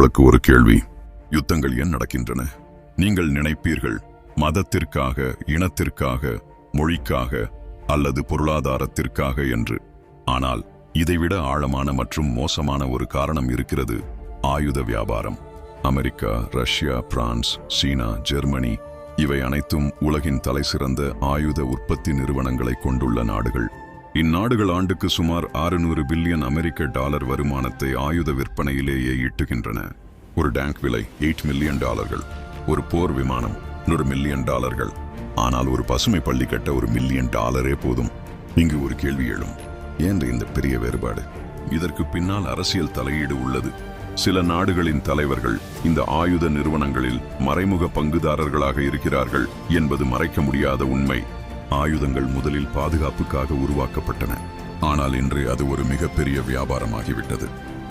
உங்களுக்கு ஒரு கேள்வி. யுத்தங்கள் ஏன் நடக்கின்றன? நீங்கள் நினைப்பீர்கள் மதத்திற்காக இனத்திற்காக மொழிக்காக அல்லது பொருளாதாரத்திற்காக என்று. ஆனால் இதைவிட ஆழமான மற்றும் மோசமான ஒரு காரணம் இருக்கிறது ஆயுத வியாபாரம். America Russia France China Germany இவை அனைத்தும் உலகின் தலைசிறந்த ஆயுத உற்பத்தி நிறுவனங்களை கொண்டுள்ள நாடுகள். இந்நாடுகள் ஆண்டுக்கு சுமார் 600 பில்லியன் அமெரிக்க டாலர் வருமானத்தை ஆயுத விற்பனையிலேயே ஈட்டுகின்றன. ஒரு டேங்க் விலை எயிட் மில்லியன் டாலர்கள். ஒரு போர் விமானம் நூறு மில்லியன் டாலர்கள். ஆனால் ஒரு பசுமை பள்ளி கட்ட ஒரு மில்லியன் டாலரே போதும். இங்கு ஒரு கேள்வி எழும். ஏன் இந்த பெரிய வேறுபாடு? இதற்கு பின்னால் அரசியல் தலையீடு உள்ளது. சில நாடுகளின் தலைவர்கள் இந்த ஆயுத நிறுவனங்களில் மறைமுக பங்குதாரர்களாக இருக்கிறார்கள் என்பது மறைக்க முடியாத உண்மை. ஆயுதங்கள் முதலில் பாதுகாப்புக்காக உருவாக்கப்பட்டன. ஆனால் இன்று அது ஒரு மிகப்பெரிய வியாபாரமாகிவிட்டது.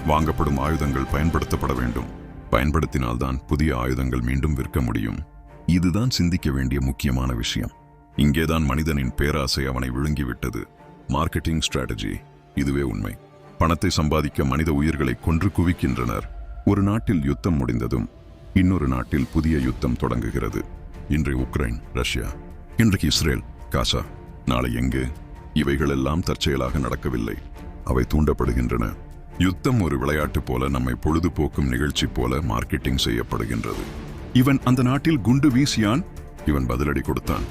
வாங்கப்படும் ஆயுதங்கள் பயன்படுத்தப்பட வேண்டும். பயன்படுத்தினால்தான் புதிய ஆயுதங்கள் மீண்டும் விற்க முடியும். இதுதான் சிந்திக்க வேண்டிய முக்கியமான விஷயம். இங்கேதான் மனிதனின் பேராசை அவனை விழுங்கிவிட்டது. Marketing strategy. இதுவே உண்மை. பணத்தை சம்பாதிக்க மனித உயிர்களை கொன்று குவிக்கின்றனர். ஒரு நாட்டில் யுத்தம் முடிந்ததும் இன்னொரு நாட்டில் புதிய யுத்தம் தொடங்குகிறது. இன்று உக்ரைன் ரஷ்யா இன்றைக்கு இஸ்ரேல் காசா நாளை எங்கு? இவைகளெல்லாம் தற்செயலாக நடக்கவில்லை. அவை தூண்டப்படுகின்றன. யுத்தம் ஒரு விளையாட்டு போல நம்மை பொழுதுபோக்கும் நிகழ்ச்சி போல மார்க்கெட்டிங் செய்யப்படுகின்றது. இவன் அந்த நாட்டில் குண்டு வீசியான்? இவன் பதிலடி கொடுத்தான்.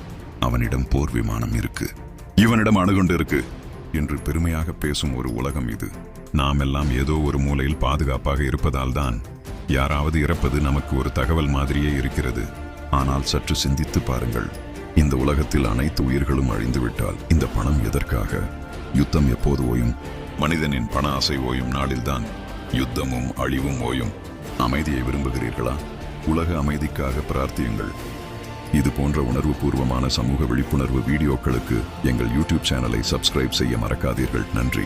அவனிடம் போர் விமானம் இருக்கு. இவனிடம் அணுகுண்டு இருக்கு. என்று பெருமையாக பேசும் ஒரு உலகம் இது. நாம் எல்லாம் ஏதோ ஒரு மூலையில் பாதுகாப்பாக இருப்பதால் தான் யாராவது இறப்பது நமக்கு ஒரு தகவல் மாதிரியே இருக்கிறது. ஆனால் சற்று சிந்தித்து பாருங்கள். இந்த உலகத்தில் அனைத்து உயிர்களும் அழிந்துவிட்டால் இந்த பணம் எதற்காக? யுத்தம் எப்போது ஓயும்? மனிதனின் பண ஆசை ஓயும் நாளில்தான் யுத்தமும் அழிவும் ஓயும். அமைதியை விரும்புகிறீர்களா? உலக அமைதிக்காக பிரார்த்தியுங்கள். இது போன்ற உணர்வுபூர்வமான சமூக விழிப்புணர்வு வீடியோக்களுக்கு எங்கள் யூடியூப் சேனலை சப்ஸ்கிரைப் செய்ய மறக்காதீர்கள். நன்றி.